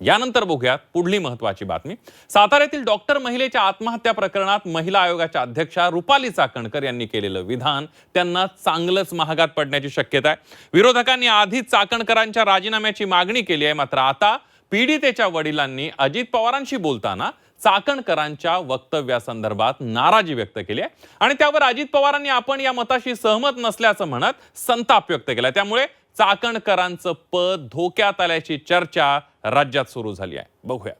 यानंतर बघूयात पुढली महत्वाची बातमी. साताऱ्यातील डॉक्टर महिलेच्या आत्महत्या प्रकरणात महिला आयोगाच्या अध्यक्षा रुपाली चाकणकर यांनी केलेलं विधान त्यांना चांगलंच महागात पडण्याची शक्यता आहे. विरोधकांनी आधीच चाकणकरांच्या राजीनाम्याची मागणी केली आहे. मात्र आता पीडितेच्या वडिलांनी अजित पवारांशी बोलताना चाकणकरांच्या वक्तव्यासंदर्भात नाराजी व्यक्त केली आहे. आणि त्यावर अजित पवारांनी आपण या मताशी सहमत नसल्याचं म्हणत संताप व्यक्त केला त्यामुळे चाकणकरांचं पद धोक्यात आल्याची चर्चा राज्यात सुरू झाली आहे. बघूया.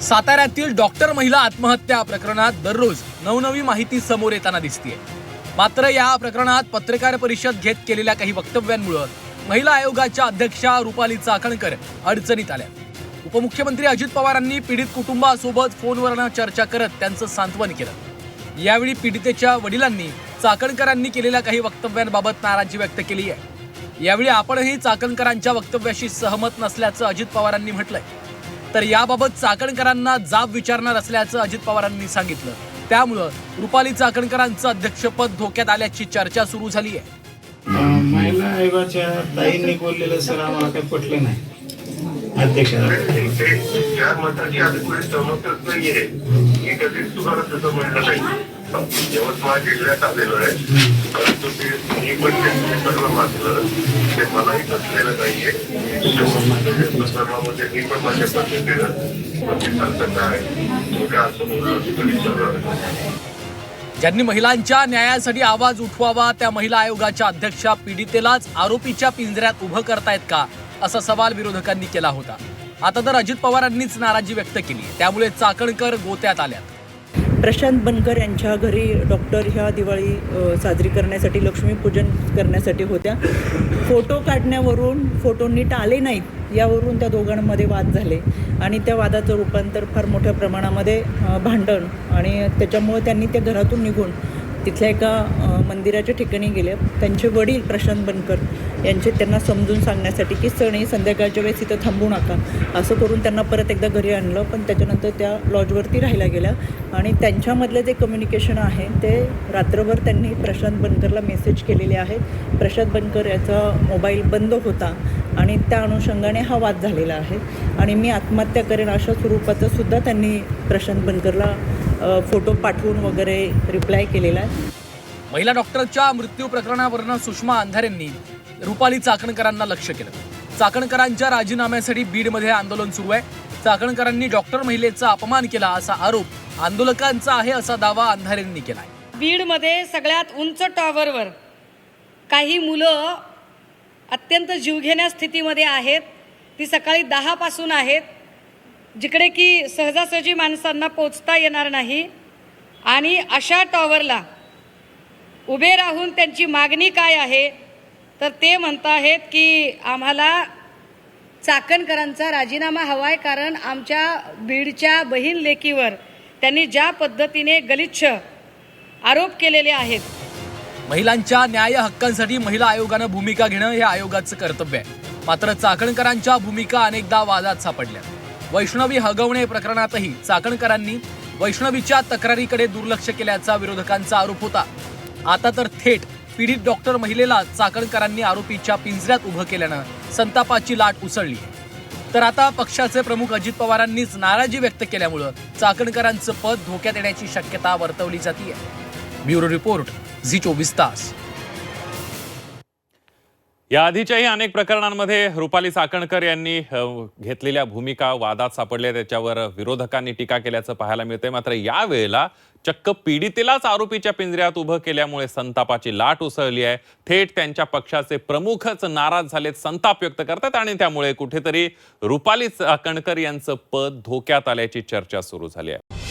साताऱ्यातील डॉक्टर महिला आत्महत्या प्रकरणात दररोज नवनवी माहिती समोर येताना दिसतीये. मात्र या प्रकरणात पत्रकार परिषद घेत केलेल्या काही वक्तव्यांमुळे महिला आयोगाच्या अध्यक्षा रुपाली चाकणकर अडचणीत आल्या. उपमुख्यमंत्री अजित पवारांनी पीडित कुटुंबासोबत फोनवरनं चर्चा करत त्यांचं सांत्वन केलं. यावेळी पीडितेच्या वडिलांनी चाकणकरांनी केलेल्या काही वक्तव्यांबाबत नाराजी व्यक्त केली आहे. यावेळी आपणही चाकणकरांच्या वक्तव्याशी सहमत नसल्याचं अजित पवारांनी म्हटलंय. तर याबाबत चाकणकरांना जाब विचारणार असल्याचं अजित पवारांनी सांगितलं. त्यामुळं रुपाली चाकणकरांचं अध्यक्षपद धोक्यात आल्याची चर्चा सुरू झाली आहे महिला आयोगाच्या ताईंनी बोललेलं सर आम्हाला काही पटलं नाही. अध्यक्ष मताची आजपर्यंत सहमतच नाहीये मी कधीच तुम्हाला तसं म्हणलं नाही यवतमाळ जिल्ह्यात आलेलो आहे परंतु ते मी पण ते सर्व वाचलं ते मलाही बसलेलं नाहीये सर्वांमध्ये मी पण माझ्या पद्धतीनं प्रतिसाद आहे तो काय ज्यांनी महिलांच्या न्यायासाठी आवाज उठवावा त्या महिला आयोगाच्या अध्यक्षा पीडितेलाच आरोपीच्या पिंजऱ्यात उभं करतायत का? असा सवाल विरोधकांनी केला होता. आता तर अजित पवारांनीच नाराजी व्यक्त केली. त्यामुळे चाकणकर गोत्यात आल्यात. प्रशांत बनकर यांच्या घरी डॉक्टर ह्या दिवाळी साजरी करण्यासाठी लक्ष्मीपूजन करण्यासाठी होत्या. फोटो काढण्यावरून फोटो नीट आले नाहीत यावरून त्या दोघांमध्ये वाद झाले. आणि त्या वादाचं रूपांतर फार मोठ्या प्रमाणामध्ये भांडण आणि त्याच्यामुळे त्यांनी त्या घरातून निघून तिथल्या एका मंदिराच्या ठिकाणी गेले. त्यांचे वडील प्रशांत बनकर यांचे त्यांना समजून सांगण्यासाठी की सणी संध्याकाळच्या वेळेस इथं थांबू नका. असं करून त्यांना परत एकदा घरी आणलं पण त्याच्यानंतर त्या लॉजवरती राहायला गेल्या. आणि त्यांच्यामधलं जे कम्युनिकेशन आहे ते रात्रभर त्यांनी प्रशांत बनकरला मेसेज केलेले आहेत प्रशांत बनकर याचा मोबाईल बंद होता आणि त्या अनुषंगाने हा वाद झालेला आहे. आणि मी आत्महत्या करेन अशा स्वरूपाचं सुद्धा त्यांनी प्रशांत बनकरला फोटो पाठवून वगैरे रिप्लाय केलेला आहे. महिला डॉक्टरच्या मृत्यू प्रकरणावरनं सुषमा अंधारेंनी रुपाली चाकणकरांना लक्ष केलं. चाकणकरांच्या राजीनाम्यासाठी बीडमध्ये आंदोलन सुरू आहे. चाकणकरांनी डॉक्टर महिलेचा अपमान केला असा आरोप आंदोलकांचा आहे असा दावा अंधारेंनी केला बीडमध्ये सगळ्यात उंच टॉवरवर काही मुलं अत्यंत जीवघेण्या स्थितीमध्ये आहेत. ती सकाळी दहापासून आहेत. जिकडे की सहजासहजी माणसांना पोचता येणार नाही. आणि अशा टॉवरला उभे राहून त्यांची मागणी काय आहे? तर ते म्हणत आहेत की आम्हाला चाकणकरांचा राजीनामा हवा आहे कारण आमच्या बीडच्या बहीण लेकीवर त्यांनी ज्या पद्धतीने गलिच्छ आरोप केलेले आहेत. महिलांच्या न्याय हक्कांसाठी महिला आयोगानं भूमिका घेणं हे आयोगाचं कर्तव्य आहे. मात्र चाकणकरांच्या भूमिका अनेकदा वादात सापडल्या. वैष्णवी हगवणे प्रकरणातही चाकणकरांनी वैष्णवीच्या तक्रारीकडे दुर्लक्ष केल्याचा विरोधकांचा आरोप होता. आता तर थेट पीडित डॉक्टर महिलेला चाकणकरांनी आरोपीच्या पिंजऱ्यात उभं केल्यानं संतापाची लाट उसळली. तर आता पक्षाचे प्रमुख अजित पवारांनीच नाराजी व्यक्त केल्यामुळं चाकणकरांचं पद धोक्यात येण्याची शक्यता वर्तवली जाते ब्युरो रिपोर्ट झी चोवीस तास. या आधीच्याही अनेक प्रकरणांमध्ये रुपाली चाकणकर यांनी घेतलेल्या भूमिका वादात सापडल्या. त्याच्यावर विरोधकांनी टीका केल्याचं पाहायला मिळतंय. मात्र यावेळेला चक्क पीडितेलाच आरोपीच्या पिंजऱ्यात उभं केल्यामुळे संतापाची लाट उसळली आहे. थेट त्यांच्या पक्षाचे प्रमुखच नाराज झालेत संताप व्यक्त करतात आणि त्यामुळे कुठेतरी रुपाली चाकणकर यांचं पद धोक्यात आल्याची चर्चा सुरू झाली आहे.